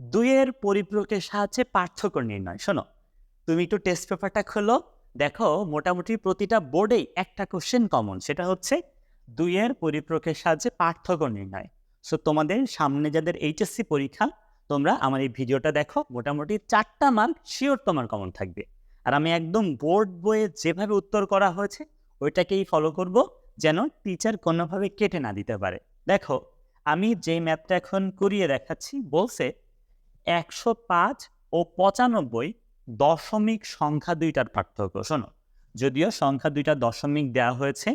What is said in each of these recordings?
দুইয়ের পরিপূরকের সাহায্যে পার্থক্য নির্ণয়। শোনো, তুমি একটু টেস্ট পেপারটা খোলো। দেখো, মোটামুটি প্রতিটা বোর্ডেই একটা কোশ্চেন কমন সেটা হচ্ছে দুইয়ের পরিপূরকের সাহায্যে পার্থক্য নির্ণয়। সো তোমাদের সামনে যাদের এইচএসসি পরীক্ষা, তোমরা আমার এই ভিডিওটা দেখো, মোটামুটি চারটা মার্ক শিওর তোমার কমন থাকবে। আর আমি একদম বোর্ড বইয়ে যেভাবে উত্তর করা হয়েছে, ওইটাকেই ফলো করব, যেন টিচার কোনোভাবে কেটে না দিতে পারে। দেখো, আমি যে ম্যাপটা এখন করিয়ে দেখাচ্ছি, বলছে একশো পাঁচ ও পঁচানব্বই দশমিক সংখ্যা দুইটার পার্থক্য। শোনো, যদিও সংখ্যা দুইটা দশমিক দেওয়া হয়েছে,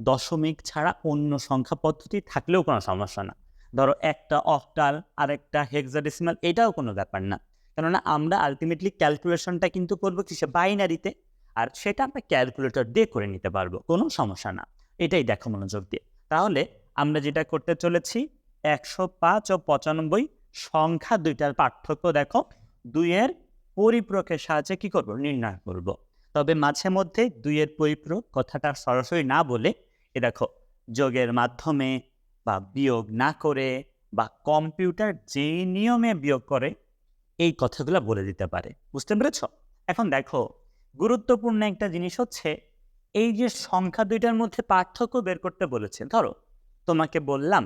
দশমিক ছাড়া অন্য সংখ্যা পদ্ধতি থাকলেও কোনো সমস্যা না। ধরো একটা অক্টাল আর একটা হেক্সাডেসিমাল এটাও কোনো ব্যাপার না। কেননা আমরা আলটিমেটলি ক্যালকুলেশনটা কিন্তু করব কিসে? বাইনারিতে আর সেটা আমরা ক্যালকুলেটর দিয়ে করে নিতে পারব, কোনো সমস্যা না। এটাই দেখো মনোযোগ দিয়ে। তাহলে আমরা যেটা করতে চলেছি, একশো পাঁচ ও পঁচানব্বই সংখ্যা দুইটার পার্থক্য দেখো। দুইয়ের পরিপ্রকের সাহায্যে কি করব? নির্ণয় করব। তবে মাঝে মধ্যে দুইয়ের পরিপ্রক কথাটা সরাসরি না বলে এ দেখো, যোগের মাধ্যমে বা বিয়োগ না করে বা কম্পিউটার যে নিয়মে বিয়োগ করে, এই কথাগুলো বলে দিতে পারে। বুঝতে পেরেছ? এখন দেখো, গুরুত্বপূর্ণ একটা জিনিস হচ্ছে, এই যে সংখ্যা দুইটার মধ্যে পার্থক্য বের করতে বলেছে ধরো, তোমাকে বললাম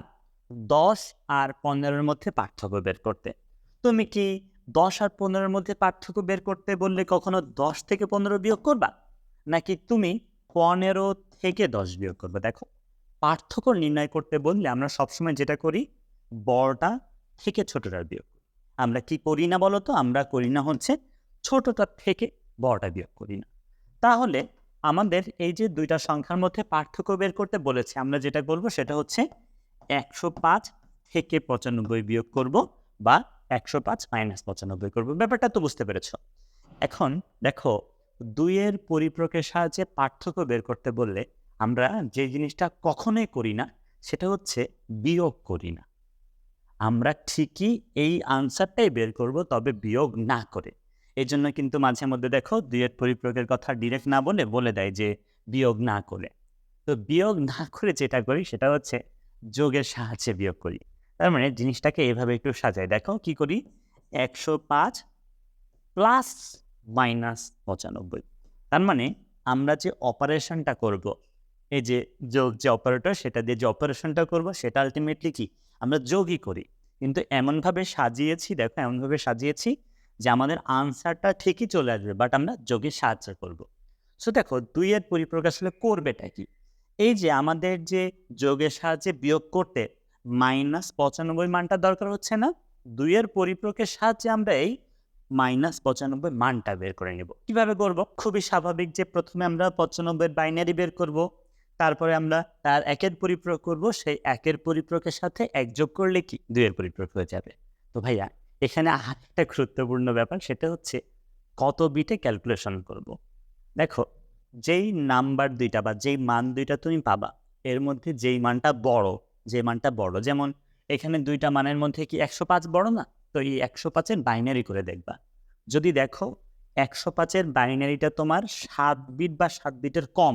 দশ আর পনেরোর মধ্যে পার্থক্য বের করতে। তুমি কি দশ আর পনেরোর মধ্যে পার্থক্য বের করতে বললে কখনো দশ থেকে পনেরো বিয়োগ করবা? নাকি তুমি পনেরো থেকে দশ বিয়োগ করবে? দেখো, পার্থক্য নির্ণয় করতে বললে আমরা সবসময় যেটা করি, বড়টা থেকে ছোটটার বিয়োগ আমরা কি করি না বলো তো আমরা করি না হচ্ছে ছোটটা থেকে বড়টা বিয়োগ করি না। তাহলে আমাদের এই যে দুইটা সংখ্যার মধ্যে পার্থক্য বের করতে বলেছে, আমরা যেটা করব সেটা হচ্ছে একশো পাঁচ থেকে পঁচানব্বই বিয়োগ করব বা একশো পাঁচ মাইনাস পঁচানব্বই করব। ব্যাপারটা তো বুঝতে পেরেছ। এখন দেখো, দুইয়ের পরিপ্রকের সাহায্যে পার্থক্য বের করতে বললে আমরা যে জিনিসটা কখনোই করি না, সেটা হচ্ছে বিয়োগ করি না। আমরা ঠিকই এই আনসারটাই বের করব, তবে বিয়োগ না করে। এই জন্য কিন্তু মাঝে মধ্যে দেখো, দুইয়ের পরিপ্রকের কথা ডিরেক্ট না বলে বলে দেয় যে বিয়োগ না করে। তো বিয়োগ না করে যেটা করি, সেটা হচ্ছে যোগের সাহায্যে বিয়োগ করি। তার মানে জিনিসটাকে এভাবে একটু সাজাই। দেখো কি করি? একশো পাঁচ প্লাস মাইনাস পঁচানব্বই। তার মানে আমরা যে অপারেশনটা করব, এই যে যোগ যে অপারেটর, সেটা দিয়ে যে অপারেশনটা করব, সেটা আলটিমেটলি কি? আমরা যোগই করি। কিন্তু এমনভাবে সাজিয়েছি, দেখো এমনভাবে সাজিয়েছি যে আমাদের আনসারটা ঠিকই চলে আসবে বাট আমরা যোগের সাহায্য করব। সো দেখো, দুইয়ের পরিপ্রকাশ আসলে করবেটা কি? এই যে আমাদের যে যোগের সাহায্যে বিয়োগ করতে মাইনাস পঁচানব্বই মানটা দরকার হচ্ছে না, দুইয়ের পরিপ্রকের সাহায্যে আমরা এই মাইনাস পঁচানব্বই মানটা বের করে নেব। কীভাবে করব? খুবই স্বাভাবিক যে প্রথমে আমরা পঁচানব্বই বাইনারি বের করব, তারপরে আমরা তার একের পরিপ্রক করব, সেই একের পরিপ্রকের সাথে এক যোগ করলে কি? দুইয়ের পরিপ্রক হয়ে যাবে। তো ভাইয়া, এখানে আরেকটা গুরুত্বপূর্ণ ব্যাপার, সেটা হচ্ছে কত বিটে ক্যালকুলেশন করব। দেখো যেই নাম্বার দুইটা বা যেই মান দুইটা তুমি পাবা, এর মধ্যে যেই মানটা বড়, যে মানটা বড়, যেমন এখানে দুইটা মানের মধ্যে কি একশো পাঁচ বড় না? তো এই একশো পাঁচের বাইনারি করে দেখবা। যদি দেখো একশো পাঁচের বাইনারিটা তোমার সাত বিট বা সাত বিটের কম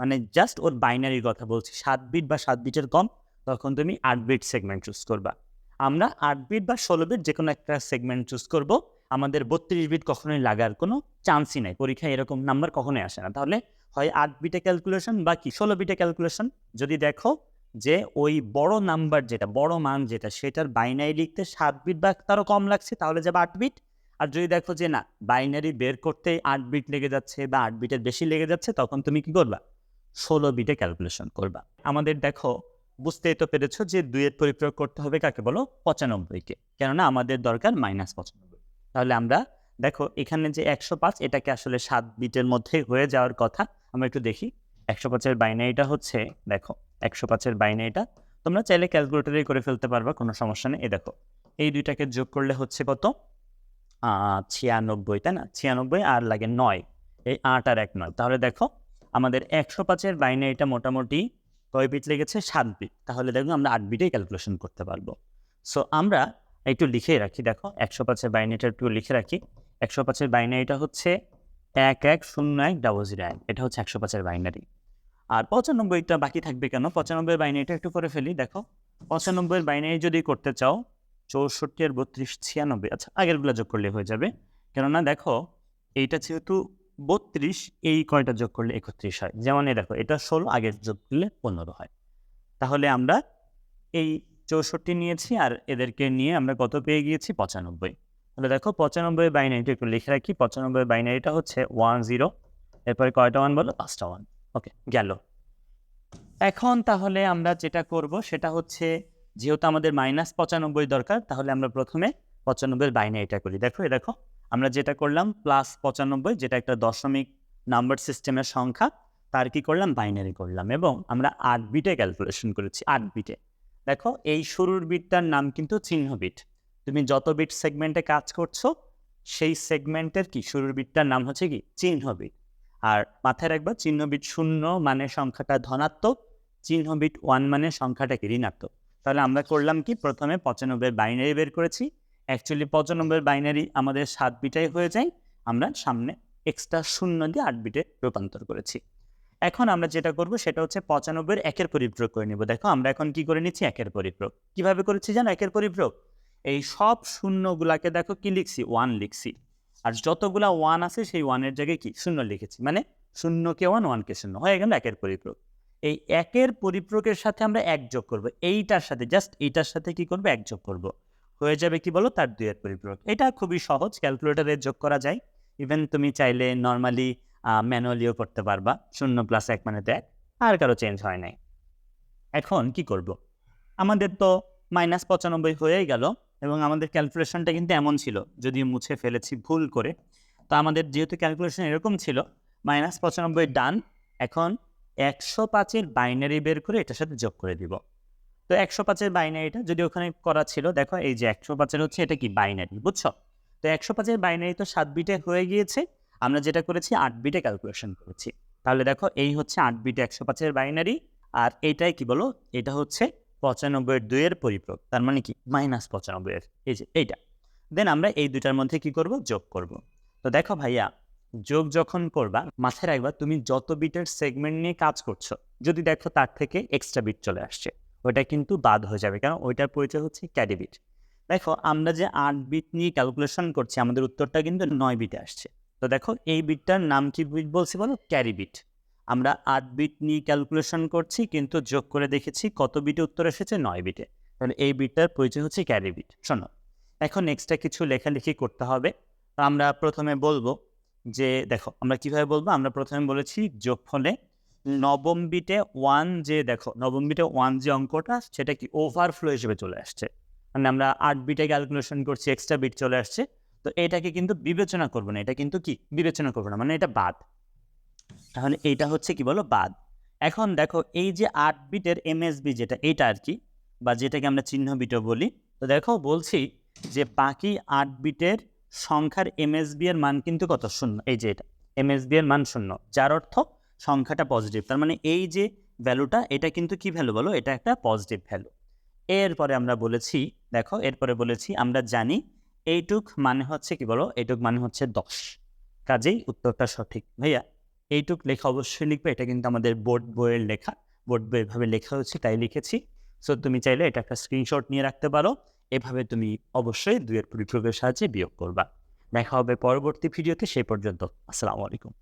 মানে জাস্ট ওর বাইনারির কথা বলছি, সাত বিট বা সাত বিটের কম, তখন তুমি আট বিট সেগমেন্ট চুজ করবা। আমরা আট বিট বা ষোলো বিট যে কোনো একটা সেগমেন্ট চুজ করব আমাদের বত্রিশ বিট কখনোই লাগার কোনো চান্সই নাই। পরীক্ষায় এরকম নাম্বার কখনোই আসে না। তাহলে হয় আট বিটে ক্যালকুলেশন বা কি? ষোলো বিটে ক্যালকুলেশন যদি দেখো যে ওই বড় নাম্বার যেটা, বড় মান যেটা, সেটার বাইনারি লিখতে সাত বিট বা তারও কম লাগছে, তাহলে যাবে আট বিট আর যদি দেখো যে না বাইনারি বের করতে আট বিট লেগে যাচ্ছে বা আট বিটের বেশি লেগে যাচ্ছে, তখন তুমি কি করবা? ষোলো বিটে ক্যালকুলেশন করবা। আমাদের দেখো, বুঝতেই তো পেরেছ যে দুইয়ের পরিপ্রয়োগ করতে হবে কাকে বলো? পঁচানব্বইকে কেননা আমাদের দরকার মাইনাস পঁচানব্বই। তাহলে আমরা দেখো এখানে যে একশো পাঁচ, এটাকে আসলে সাত বিটের মধ্যে হয়ে যাওয়ার কথা। আমরা একটু দেখি। একশো পাঁচের বাইনারিটা হচ্ছে, দেখো, একশো পাঁচের বাইনারিটা। তোমরা চাইলে ক্যালকুলেটারেই করে ফেলতে পারবা, কোনো সমস্যা নেই। এ দেখো, এই দুইটাকে যোগ করলে হচ্ছে কত? ছিয়ানব্বই, তাই না? ছিয়ানব্বই আর লাগে নয়, এই আট আর এক নয়। তাহলে দেখো, আমাদের একশো পাঁচের বাইনারিটা মোটামুটি কয় বিট লেগেছে? সাত বিট। তাহলে দেখো আমরা আট বিটেই ক্যালকুলেশন করতে পারব। সো আমরা একটু লিখে রাখি, দেখো, একশো পাঁচের বাইনারিটা একটু লিখে রাখি। একশো পাঁচের বাইনারিটা হচ্ছে এক এক শূন্য এক ডাবল জিরো এক, এটা হচ্ছে একশো পাঁচের বাইনারি আর পঁচানব্বইটা বাকি থাকবে কেন? পঁচানব্বই বাইনারিটা একটু করে ফেলি, দেখো, পঁচানব্বইয়ের বাইনারি যদি করতে চাও, চৌষট্টি আর বত্রিশ ছিয়ানব্বই আচ্ছা আগেরগুলো যোগ করলে হয়ে যাবে। কেননা দেখো, এইটা যেহেতু বত্রিশ, এই কয়টা যোগ করলে একত্রিশ হয়। যেমন এই দেখো, এটা ষোলো, আগের যোগ করলে পনেরো হয়। তাহলে আমরা এই চৌষট্টি নিয়েছি আর এদেরকে নিয়ে আমরা কত পেয়ে গিয়েছি? পঁচানব্বই। তাহলে দেখো পঁচানব্বই বাইনারিটা একটু লিখে রাখি। পঁচানব্বই বাইনারিটা হচ্ছে ওয়ান জিরো এরপরে কয়টা ওয়ান বলো? পাঁচটা ওয়ান ওকে গেল। এখন তাহলে আমরা যেটা করব, সেটা হচ্ছে যেহেতু আমাদের মাইনাস পঁচানব্বই দরকার, তাহলে আমরা প্রথমে পঁচানব্বই বাইনারিটা করি। দেখো, এ দেখো, আমরা যেটা করলাম প্লাস পঁচানব্বই, যেটা একটা দশমিক নাম্বার সিস্টেমের সংখ্যা, তার কি করলাম? বাইনারি করলাম এবং আমরা আট বিটে ক্যালকুলেশন করেছি, আট বিটে দেখো, এই শুরুর বিটটার নাম কিন্তু চিহ্ন বিট তুমি যত বিট সেগমেন্টে কাজ করছ, সেই সেগমেন্টের কি? শুরুর বিটটার নাম হচ্ছে কি? চিহ্ন বিট আর মাথায় রাখবা, চিহ্ন বিট শূন্য মানে সংখ্যাটা ধনাত্মক, চিহ্ন বিট ওয়ান মানে সংখ্যাটা কি? ঋণাত্মক। তাহলে আমরা করলাম কি? প্রথমে পঁচানব্বই বাইনারি বের করেছি। অ্যাকচুয়ালি পঁচানব্বই বাইনারি আমাদের সাত বিটাই হয়ে যায়। আমরা সামনে এক্সট্রা শূন্য দিয়ে আট বিটে রূপান্তর করেছি। এখন আমরা যেটা করব সেটা হচ্ছে পঁচানব্বইয়ের একের পরিপ্রয়োগ করে নিব। দেখো, আমরা এখন কি করে নিচ্ছি? একের পরিপ্রয়োগ কীভাবে করেছি জানো? একের পরিপ্রয়োগ এই সব শূন্যগুলাকে দেখো কি লিখছি? ওয়ান লিখছি। আর যতগুলা ওয়ান আছে সেই ওয়ানের জায়গায় কি? শূন্য লিখেছি। মানে শূন্যকে ওয়ান, ওয়ানকে শূন্য। হয়ে গেল একের পরিপ্রয়োগ এই একের পরিপ্রয়োগের সাথে আমরা এক যোগ করব। এইটার সাথে জাস্ট এইটার সাথে কি করব? এক যোগ করব। হয়ে যাবে কি বলো? তার দুইয়ের পরিপ্রয়োগ এটা খুবই সহজ। ক্যালকুলেটরে যোগ করা যায়। ইভেন তুমি চাইলে নর্মালি ম্যানুয়ালিও করতে পারবা। শূন্য প্লাস এক মানে তো এক। আর কারও চেঞ্জ হয় নাই। এখন কি করব? আমাদের তো মাইনাস পঁচানব্বই হয়েই গেল এবং আমাদের ক্যালকুলেশনটা কিন্তু এমন ছিল যদি মুছে ফেলেছি ভুল করে। তো আমাদের যেহেতু ক্যালকুলেশন এরকম ছিল মাইনাস পঁচানব্বই ডান এখন একশো পাঁচের বাইনারি বের করে এটার সাথে যোগ করে দিব। তো একশো পাঁচের বাইনারিটা যদি ওখানে করা ছিল, দেখো এই যে একশো পাঁচের হচ্ছে এটা কি বাইনারি বুঝছ? তো একশো পাঁচের বাইনারি তো সাত বিটে হয়ে গিয়েছে আমরা যেটা করেছি আট বিটে ক্যালকুলেশন করেছি। তাহলে দেখো এই হচ্ছে আট বিটে একশো পাঁচের বাইনারি আর এইটাই কি বলো? এটা হচ্ছে পঁচানব্বইয়ের দুইয়ের পরিপ্রয়োগ তার মানে কি? মাইনাস পঁচানব্বইয়ের এই যে এইটা। দেন আমরা এই দুটার মধ্যে কি করব? যোগ করব। তো দেখো ভাইয়া, যোগ যখন করবা, মাথায় রাখবা তুমি যত বিটের সেগমেন্ট নিয়ে কাজ করছ, যদি দেখো তার থেকে এক্সট্রা বিট চলে আসছে, ওটা কিন্তু বাদ হয়ে যাবে। কারণ ওইটার পরিচয় হচ্ছে ক্যারি বিট দেখো আমরা যে আট বিট নিয়ে ক্যালকুলেশন করছি, আমাদের উত্তরটা কিন্তু নয় বিটে আসছে। তো দেখো, এই বিটটার নাম কি বিট বলছি বলো? Carry beat. আমরা আট বিট নিয়ে ক্যালকুলেশন করছি, কিন্তু যোগ করে দেখেছি কত বিটে উত্তর এসেছে? নয় বিটে। তাহলে এই বিটটার পরিচয় হচ্ছে ক্যারি বিট। শোনো, এখন এক্সট্রা কিছু লেখালেখি করতে হবে। তো আমরা প্রথমে বলব যে, দেখো, আমরা কীভাবে বলব? আমরা প্রথমে বলেছি যোগফলে নবম বিটে ওয়ান যে, দেখো, নবম বিটে ওয়ান যে অঙ্কটা, সেটা কি ওভারফ্লো হিসেবে চলে আসছে। মানে আমরা আট বিটে ক্যালকুলেশন করছি এক্সট্রা বিট চলে আসছে। তো এটাকে কিন্তু বিবেচনা করব না। এটা কিন্তু কি? বিবেচনা করব না মানে এটা বাদ। তাহলে এইটা হচ্ছে কি বলো? বাদ। এখন দেখো, এই যে আট বিটের এমএসবি যেটা এটা আর কি, বা যেটাকে আমরা চিহ্ন বিটও বলি, তো দেখো বলছি যে বাকি আট বিটের সংখ্যার এমএসবি এর মান কিন্তু কত? শূন্য। এই যে এটা, এমএসবি এর মান শূন্য। যার অর্থ সংখ্যাটা পজিটিভ তার মানে এই যে ভ্যালুটা এটা কিন্তু কি ভ্যালু বলো? এটা একটা পজিটিভ ভ্যালু এরপরে আমরা বলেছি, দেখো, এরপরে বলেছি, আমরা জানি এইটুক মানে হচ্ছে কি বলো? এইটুক মানে হচ্ছে দশ। কাজেই উত্তরটা সঠিক। ভাইয়া, এইটুক লেখা অবশ্যই লিখবে, এটা কিন্তু আমাদের বোর্ড বইয়ের লেখা। বোর্ড বই এভাবে লেখা হয়েছে, তাই লিখেছি। সো তুমি চাইলে এটা একটা স্ক্রিনশট নিয়ে রাখতে পারো। এভাবে তুমি অবশ্যই দুয়ের পরিপ্রয়োগের সাহায্যে বিয়োগ করবা। দেখা হবে পরবর্তী ভিডিওতে সেই পর্যন্ত। আসসালামু আলাইকুম।